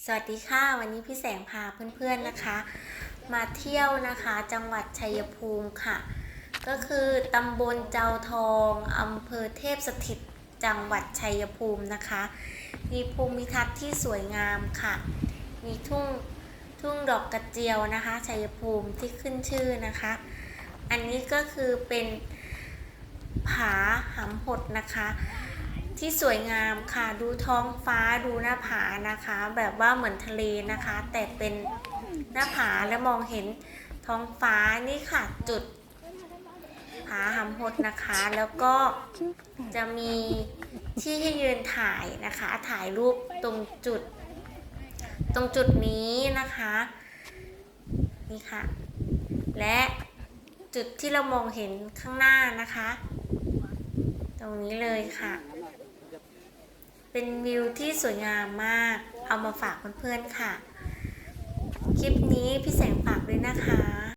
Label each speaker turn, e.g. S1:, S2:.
S1: สวัสดีค่ะ วันนี้พี่แสงพาเพื่อนๆนะคะ มาเที่ยวนะคะจังหวัดชัยภูมิค่ะ ก็คือตำบลเจ้าทองอำเภอเทพสถิตจังหวัดชัยภูมินะคะ มีภูมิทัศน์ที่สวยงามค่ะ มีทุ่งทุ่งดอกกระเจียวนะคะชัยภูมิที่ขึ้นชื่อนะคะ อันนี้ก็คือเป็นผาหำหดนะคะ ที่สวยงามค่ะดูท้องฟ้าดูหน้าผานะคะ แบบว่าเหมือนทะเลนะคะ แต่เป็นหน้าผาและมองเห็นท้องฟ้านี่ค่ะจุดผาหำหดนะคะ แล้วก็จะมีที่ให้ยืนถ่ายนะคะ ถ่ายรูปตรงจุด ตรงจุดนี้นะคะนี่ค่ะ และจุดที่เรามองเห็นข้างหน้านะคะ ตรงนี้เลยค่ะ เป็นวิวที่สวยงามมาก เอามาฝากเพื่อนๆค่ะ คลิปนี้พี่แสงฝากด้วยนะคะ